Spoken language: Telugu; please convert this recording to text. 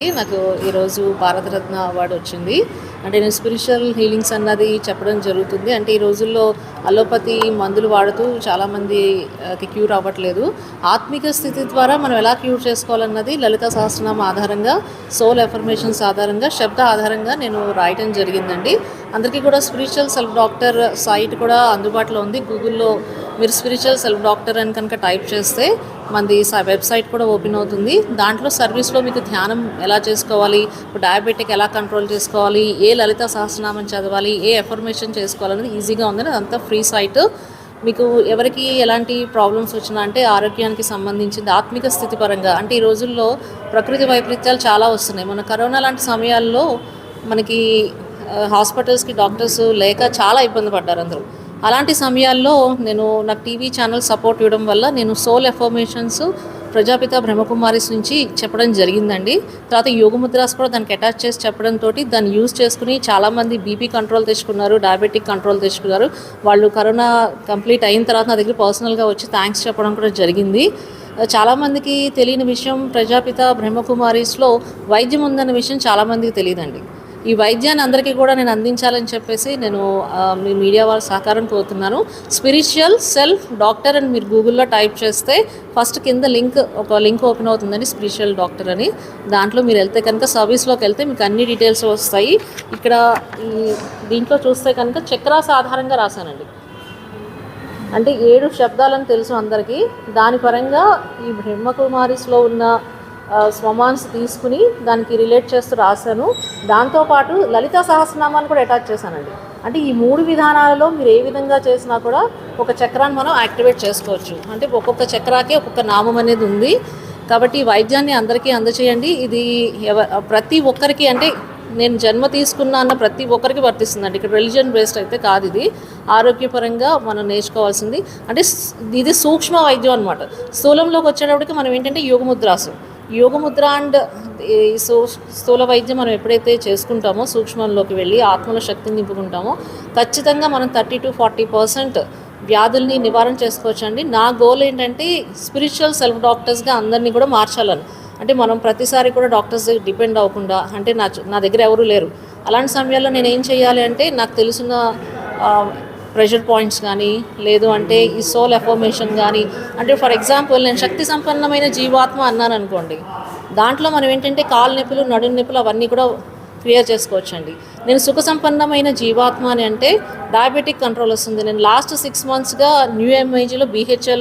నాకు ఈరోజు భారతరత్న అవార్డు వచ్చింది. అంటే నేను స్పిరిచువల్ హీలింగ్స్ అన్నది చెప్పడం జరుగుతుంది. అంటే ఈ రోజుల్లో అలోపతి మందులు వాడుతూ చాలామందికి క్యూర్ అవ్వట్లేదు. ఆత్మిక స్థితి ద్వారా మనం ఎలా క్యూర్ చేసుకోవాలన్నది లలిత సహస్రనామ ఆధారంగా సోల్ ఎఫర్మేషన్స్ ఆధారంగా శబ్ద ఆధారంగా నేను రాయటం జరిగిందండి. అందరికీ కూడా స్పిరిచువల్ సెల్ఫ్ డాక్టర్ సైట్ కూడా అందుబాటులో ఉంది. గూగుల్లో మీరు స్పిరిచువల్ సెల్ఫ్ డాక్టర్ అని కనుక టైప్ చేస్తే మనది స- వెబ్సైట్ కూడా ఓపెన్ అవుతుంది. దాంట్లో సర్వీస్లో మీకు ధ్యానం ఎలా చేసుకోవాలి? డయాబెటిక్ ఎలా కంట్రోల్ చేసుకోవాలి? ఏ లలిత సహస్రనామం చదవాలి? ఏ ఎఫర్మేషన్ చేసుకోవాలనేది ఈజీగా ఉందని అదంతా ఫ్రీ సైట్. మీకు ఎవరికి ఎలాంటి ప్రాబ్లమ్స్ వచ్చినా అంటే ఆరోగ్యానికి సంబంధించింది ఆత్మిక స్థితి పరంగా. అంటే ఈ రోజుల్లో ప్రకృతి వైపరీత్యాలు చాలా వస్తున్నాయి. మన కరోనా లాంటి సమయాల్లో మనకి హాస్పిటల్స్కి డాక్టర్స్ లేక చాలా ఇబ్బంది పడ్డారు అందరూ. అలాంటి సమయాల్లో నేను నాకు టీవీ ఛానల్ సపోర్ట్ ఇవ్వడం వల్ల నేను సోల్ ఎఫర్మేషన్స్ ప్రజాపిత బ్రహ్మకుమారిస్ నుంచి చెప్పడం జరిగిందండి. తర్వాత యోగముద్రాస్ కూడా దానికి అటాచ్ చేసి చెప్పడంతో దాన్ని యూజ్ చేసుకుని చాలామంది బీపీ కంట్రోల్ తెచ్చుకున్నారు డయాబెటిక్ కంట్రోల్ తెచ్చుకున్నారు. వాళ్ళు కరోనా కంప్లీట్ అయిన తర్వాత నా దగ్గర పర్సనల్గా వచ్చి థ్యాంక్స్ చెప్పడం కూడా జరిగింది. చాలామందికి తెలియని విషయం ప్రజాపిత బ్రహ్మకుమారిస్లో వైద్యం ఉందన్న విషయం చాలామందికి తెలియదండి. ఈ వైద్యాన్ని అందరికీ కూడా నేను అందించాలని చెప్పేసి నేను మీ మీడియా వాళ్ళ సహకారం కోరుతున్నాను. స్పిరిచువల్ సెల్ఫ్ డాక్టర్ అని మీరు గూగుల్లో టైప్ చేస్తే ఫస్ట్ కింద లింక్ ఒక లింక్ ఓపెన్ అవుతుందండి స్పిరిచువల్ డాక్టర్ అని. దాంట్లో మీరు వెళ్తే కనుక సర్వీస్లోకి వెళ్తే మీకు అన్ని డీటెయిల్స్ వస్తాయి. ఇక్కడ ఈ దీంట్లో చూస్తే కనుక చక్రాస్ ఆధారంగా రాశానండి. అంటే ఏడు శబ్దాలని తెలుసు అందరికీ. దాని పరంగా ఈ బ్రహ్మకుమారిస్లో ఉన్న స్వమాన్స్ తీసుకుని దానికి రిలేట్ చేస్తూ రాశాను. దాంతోపాటు లలిత సహస్రనామాన్ని కూడా అటాచ్ చేశానండి. అంటే ఈ మూడు విధానాలలో మీరు ఏ విధంగా చేసినా కూడా ఒక చక్రాన్ని మనం యాక్టివేట్ చేసుకోవచ్చు. అంటే ఒక్కొక్క చక్రాకే ఒక్కొక్క నామం అనేది ఉంది. కాబట్టి ఈ వైద్యాన్ని అందరికీ అందచేయండి. ఇది ఎవ ప్రతి ఒక్కరికి అంటే నేను జన్మ తీసుకున్నా అన్న ప్రతి ఒక్కరికి వర్తిస్తుందండి. ఇక్కడ రిలీజన్ బేస్డ్ అయితే కాదు ఇది. ఆరోగ్యపరంగా మనం నేర్చుకోవాల్సింది. అంటే ఇది సూక్ష్మ వైద్యం అనమాట స్థూలంలోకి వచ్చేటప్పటికి మనం ఏంటంటే యోగముద్రాసు. యోగముద్ర అండ్ ఈ సో స్థూల వైద్యం మనం ఎప్పుడైతే చేసుకుంటామో సూక్ష్మంలోకి వెళ్ళి ఆత్మల శక్తిని నింపుకుంటామో ఖచ్చితంగా మనం థర్టీ టు ఫార్టీ పర్సెంట్ వ్యాధుల్ని నివారణ చేసుకోవచ్చండి. నా గోల్ ఏంటంటే స్పిరిచువల్ సెల్ఫ్ డాక్టర్స్గా అందరినీ కూడా మార్చాలని. అంటే మనం ప్రతిసారి కూడా డాక్టర్స్ దగ్గర డిపెండ్ అవ్వకుండా అంటే నా నా దగ్గర ఎవరు లేరు. అలాంటి సమయాల్లో నేను ఏం చేయాలి అంటే నాకు తెలిసిన ప్రెషర్ పాయింట్స్ కానీ లేదు అంటే ఈ సోల్ ఎఫర్మేషన్ కానీ అంటే ఫర్ ఎగ్జాంపుల్ నేను శక్తి సంపన్నమైన జీవాత్మ అన్నాను అనుకోండి దాంట్లో మనం ఏంటంటే కాలు నొప్పులు నడుము నొప్పులు అవన్నీ కూడా క్లియర్ చేసుకోవచ్చండి. నేను సుఖ సంపన్నమైన జీవాత్మ అని అంటే డయాబెటిక్ కంట్రోల్ వస్తుంది. నేను లాస్ట్ సిక్స్ మంత్స్గా న్యూ ఎంఐజీలో బీహెచ్ఎల్